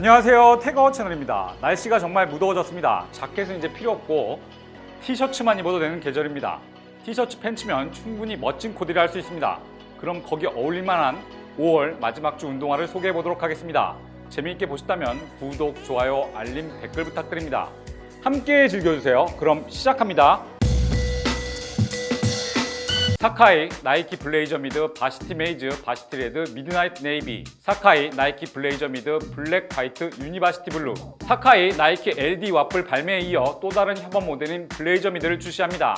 안녕하세요. 태거 채널입니다. 날씨가 정말 무더워졌습니다. 자켓은 이제 필요 없고 티셔츠만 입어도 되는 계절입니다. 티셔츠 팬츠면 충분히 멋진 코디를 할 수 있습니다. 그럼 거기 어울릴 만한 5월 마지막 주 운동화를 소개해 보도록 하겠습니다. 재미있게 보셨다면 구독, 좋아요, 알림, 댓글 부탁드립니다. 함께 즐겨주세요. 그럼 시작합니다 사카이 나이키 블레이저 미드 바시티 메이즈 바시티 레드 미드나이트 네이비. 사카이 나이키 블레이저 미드 블랙 화이트 유니바시티 블루. 사카이 나이키 LD 와플 발매에 이어 또 다른 협업 모델인 블레이저 미드를 출시합니다.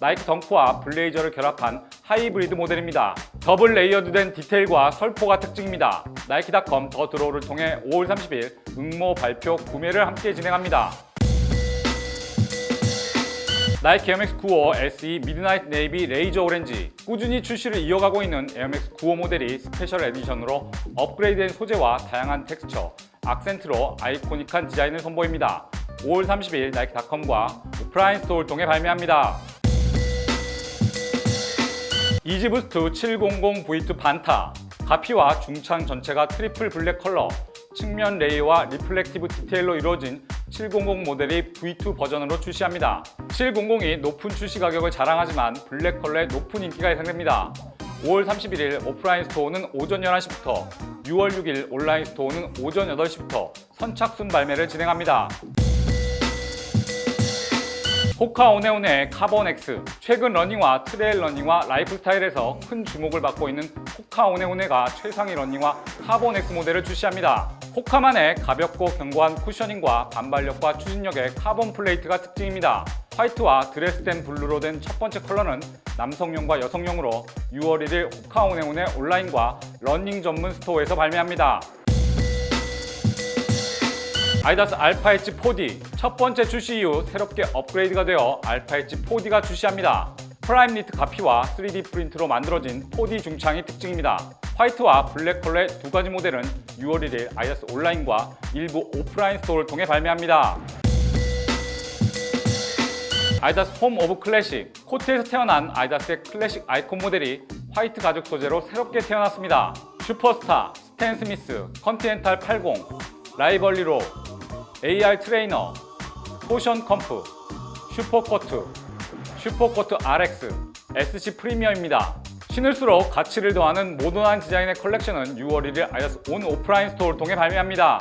나이키 덩크와 블레이저를 결합한 하이브리드 모델입니다. 더블 레이어드된 디테일과 설포가 특징입니다. 나이키닷컴 더 드로우를 통해 5월 30일 응모 발표 구매를 함께 진행합니다 나이키 에어맥스 95 SE 미드나이트 네이비 레이저 오렌지 꾸준히 출시를 이어가고 있는 에어맥스 95 모델이 스페셜 에디션으로 업그레이드된 소재와 다양한 텍스처, 악센트로 아이코닉한 디자인을 선보입니다. 5월 30일 나이키닷컴과 오프라인 스토어를 통해 발매합니다. 이지부스트 700 V2 반타 가피와 중창 전체가 트리플 블랙 컬러 측면 레이와 리플렉티브 디테일로 이루어진 700 모델이 V2 버전으로 출시합니다. 700이 높은 출시 가격을 자랑하지만 블랙 컬러의 높은 인기가 예상됩니다. 5월 31일 오프라인 스토어는 오전 11시부터 6월 6일 온라인 스토어는 오전 8시부터 선착순 발매를 진행합니다. 호카 오네오네 카본 X 최근 러닝화 트레일 러닝화 라이프 스타일에서 큰 주목을 받고 있는 호카 오네오네가 최상위 러닝화 카본 X 모델을 출시합니다. 호카만의 가볍고 견고한 쿠셔닝과 반발력과 추진력의 카본 플레이트가 특징입니다. 화이트와 드레스된 블루로 된 첫 번째 컬러는 남성용과 여성용으로 6월 1일 호카 오네오네 온라인과 러닝 전문 스토어에서 발매합니다. 아이다스 알파 엣지 4D 첫 번째 출시 이후 새롭게 업그레이드가 되어 알파 엣지 4D가 출시합니다. 프라임 니트 가피와 3D 프린트로 만들어진 4D 중창이 특징입니다. 화이트와 블랙 컬러의 두 가지 모델은 6월 1일 아이다스 온라인과 일부 오프라인 스토어를 통해 발매합니다. 아이다스 홈 오브 클래식 코트에서 태어난 아이다스의 클래식 아이콘 모델이 화이트 가죽 소재로 새롭게 태어났습니다. 슈퍼스타, 스탠 스미스, 컨티넨탈 80, 라이벌리로, AR 트레이너, 포션 컴프, 슈퍼코트, 슈퍼코트 RX, SC 프리미어입니다. 신을수록 가치를 더하는 모던한 디자인의 컬렉션은 6월 1일 아이다스 온 오프라인 스토어를 통해 발매합니다.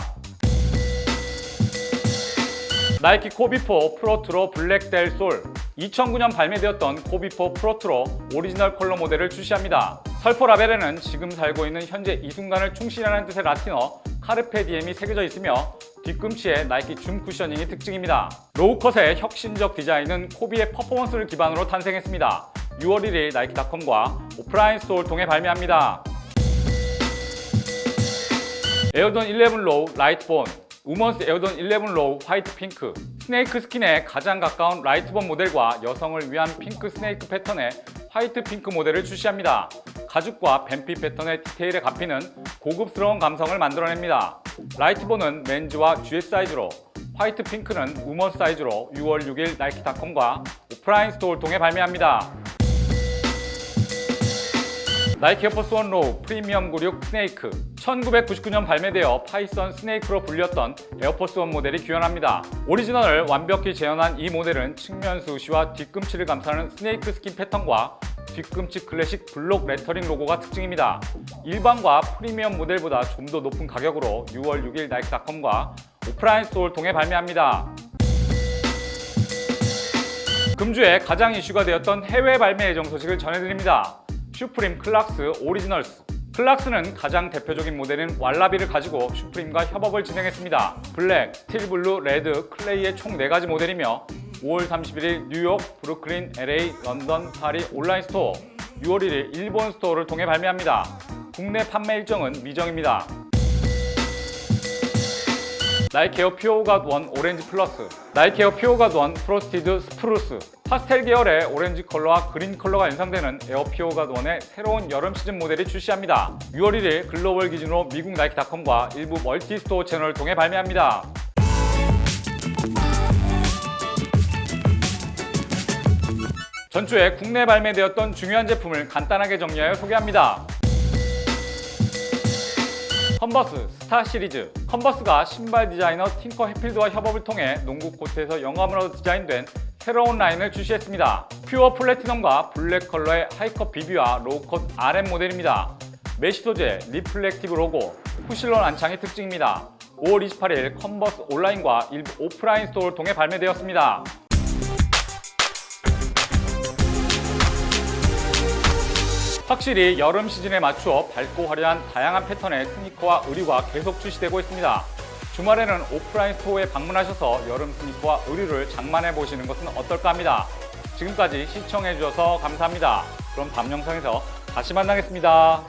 나이키 코비포 프로트로 블랙 델 솔 2009년 발매되었던 코비포 프로트로 오리지널 컬러 모델을 출시합니다. 설포 라벨에는 지금 살고 있는 현재 이 순간을 충실하는 뜻의 라틴어 카르페 디엠이 새겨져 있으며 뒤꿈치에 나이키 줌 쿠셔닝이 특징입니다. 로우컷의 혁신적 디자인은 코비의 퍼포먼스를 기반으로 탄생했습니다. 6월 1일 나이키닷컴과 오프라인 스토어를 통해 발매합니다. 에어던 11 로우 라이트 본 우먼스 에어던 11 로우 화이트 핑크 스네이크 스킨에 가장 가까운 라이트 본 모델과 여성을 위한 핑크 스네이크 패턴의 화이트 핑크 모델을 출시합니다. 가죽과 뱀피 패턴의 디테일에 갚이는 고급스러운 감성을 만들어냅니다. 라이트본은 맨즈와 GS 사이즈로 화이트 핑크는 우먼 사이즈로 6월 6일 나이키닷컴과 오프라인 스토어를 통해 발매합니다. 나이키 에어포스 원 로우 프리미엄 96 스네이크 1999년 발매되어 파이썬 스네이크로 불렸던 에어포스 원 모델이 귀환합니다. 오리지널을 완벽히 재현한 이 모델은 측면 수시와 뒤꿈치를 감싸는 스네이크 스킨 패턴과 뒤꿈치 클래식 블록 레터링 로고가 특징입니다. 일반과 프리미엄 모델보다 좀 더 높은 가격으로 6월 6일 나이키닷컴과 오프라인 스토어를 통해 발매합니다. 금주에 가장 이슈가 되었던 해외 발매 예정 소식을 전해드립니다. 슈프림 클락스 오리지널스 클락스는 가장 대표적인 모델인 왈라비를 가지고 슈프림과 협업을 진행했습니다. 블랙, 스틸블루, 레드, 클레이의 총 4가지 모델이며 5월 31일 뉴욕, 브루클린, LA, 런던, 파리 온라인 스토어 6월 1일 일본 스토어를 통해 발매합니다. 국내 판매 일정은 미정입니다. 나이키 에어 퓨어가드 원 오렌지 플러스 나이키 에어 퓨어가드 원 프로스티드 스프루스 파스텔 계열의 오렌지 컬러와 그린 컬러가 연상되는 에어 퓨어가드 원의 새로운 여름 시즌 모델이 출시합니다. 6월 1일 글로벌 기준으로 미국 나이키닷컴과 일부 멀티 스토어 채널을 통해 발매합니다. 전주에 국내 발매되었던 중요한 제품을 간단하게 정리하여 소개합니다. 컨버스 스타 시리즈. 컨버스가 신발 디자이너 팅커 해필드와 협업을 통해 농구 코트에서 영감으로 디자인된 새로운 라인을 출시했습니다. 퓨어 플래티넘과 블랙 컬러의 하이컷 비비와 로우컷 RM 모델입니다. 메쉬 소재, 리플렉티브 로고, 푸실론 안창이 특징입니다. 5월 28일 컨버스 온라인과 일부 오프라인 스토어를 통해 발매되었습니다. 확실히 여름 시즌에 맞추어 밝고 화려한 다양한 패턴의 스니커와 의류가 계속 출시되고 있습니다. 주말에는 오프라인 스토어에 방문하셔서 여름 스니커와 의류를 장만해 보시는 것은 어떨까 합니다. 지금까지 시청해 주셔서 감사합니다. 그럼 다음 영상에서 다시 만나겠습니다.